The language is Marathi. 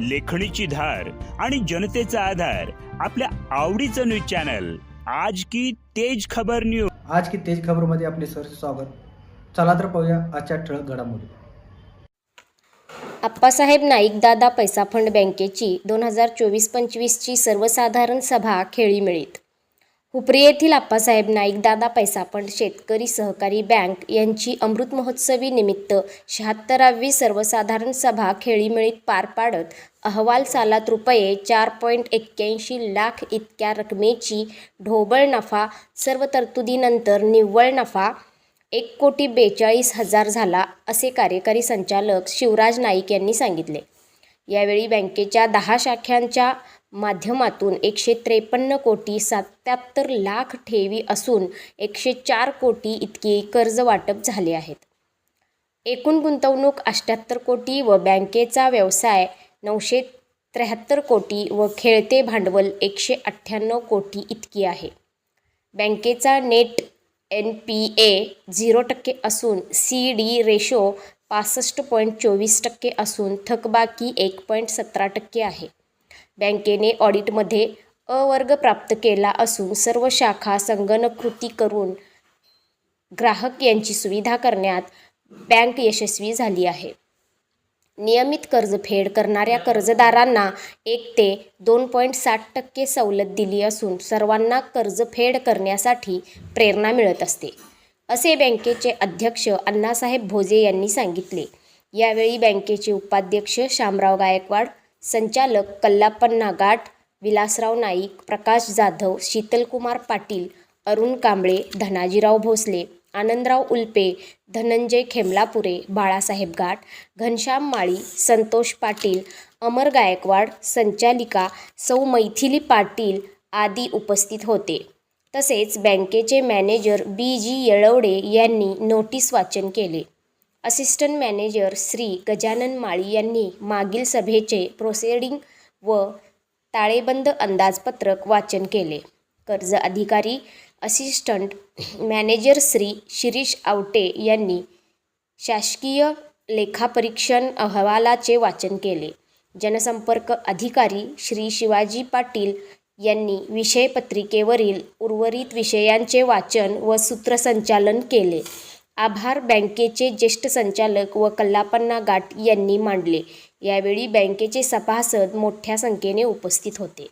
लेखणीची धार आणि जनतेचा आधार आपल्या आवडीचं न्यूज चॅनल. आज की तेज खबर न्यूज आज की तेज खबरमध्ये आपले सर स्वागत. चला तर पाहूया आजच्या ठळक घडामोडी. आप्पासाहेब नाईक दादा पैसा फंड बँकेची दोन हजार चोवीस पंचवीसची सर्वसाधारण सभा खेळीमेळीत हुपरी येथील आप्पासाहेब नाईक दादा पैसापंड शेतकरी सहकारी बँक यांची अमृत महोत्सवी निमित्त शहात्तरावी सर्वसाधारण सभा खेळीमेळीत पार पाडत अहवाल सालात रुपये चार पॉईंट एक्क्याऐंशी लाख इतक्या रकमेची ढोबळ नफा सर्व तरतुदीनंतर निव्वळ नफा एक कोटी बेचाळीस हजार झाला असे कार्यकारी संचालक शिवराज नाईक यांनी सांगितले. यावेळी बँकेच्या दहा शाखांच्या माध्यमातून एकशे त्रेपन्न कोटी सत्याहत्तर लाख ठेवी असून एकशे चार कोटी इतकी कर्ज वाटप झाले आहेत. एकूण गुंतवणूक अष्ट्याहत्तर कोटी व बँकेचा व्यवसाय नऊशे त्र्याहत्तर कोटी व खेळते भांडवल एकशे अठ्ठ्याण्णव कोटी इतकी आहे. बँकेचा net N P A zero टक्के असून सी डी रेशो पासष्ट पॉईंट चोवीस टक्के असून थकबाकी एक पॉईंट सतरा टक्के आहे. बँकेने ऑडिटमध्ये अ वर्ग प्राप्त केला असून सर्व शाखा संगणकृती करून ग्राहक यांची सुविधा करण्यात बँक यशस्वी झाली आहे. नियमित कर्जफेड करणाऱ्या कर्जदारांना एक ते दोन पॉईंट साठ टक्के सवलत दिली असून सर्वांना कर्जफेड करण्यासाठी प्रेरणा मिळत असते असे बँकेचे अध्यक्ष अण्णासाहेब भोजे यांनी सांगितले. यावेळी बँकेचे उपाध्यक्ष शामराव गायकवाड संचालक कल्लापन्ना गाठ विलासराव नाईक प्रकाश जाधव शीतलकुमार पाटील अरुण कांबळे धनाजीराव भोसले आनंदराव उल्पे धनंजय खेमलापुरे बाळासाहेब गाट घनश्याम माळी संतोष पाटील अमर गायकवाड संचालिका सौ मैथिली पाटील आदी उपस्थित होते. तसेच बँकेचे मॅनेजर बी जी येळवडे यांनी नोटीस वाचन केले. असिस्टंट मॅनेजर श्री गजानन माळी यांनी मागील सभेचे प्रोसेडिंग व ताळेबंद अंदाजपत्रक वाचन केले. कर्ज अधिकारी असिस्टंट मॅनेजर श्री शिरीष आवटे यांनी शासकीय लेखापरीक्षण अहवालाचे वाचन केले. जनसंपर्क अधिकारी श्री शिवाजी पाटील यांनी विषयपत्रिकेवरील उर्वरित विषयांचे वाचन व सूत्रसंचालन केले. आभार बँकेचे ज्येष्ठ संचालक व कल्लापन्ना गाठ यांनी मांडले. यावेळी बँकेचे सभासद मोठ्या संख्येने उपस्थित होते.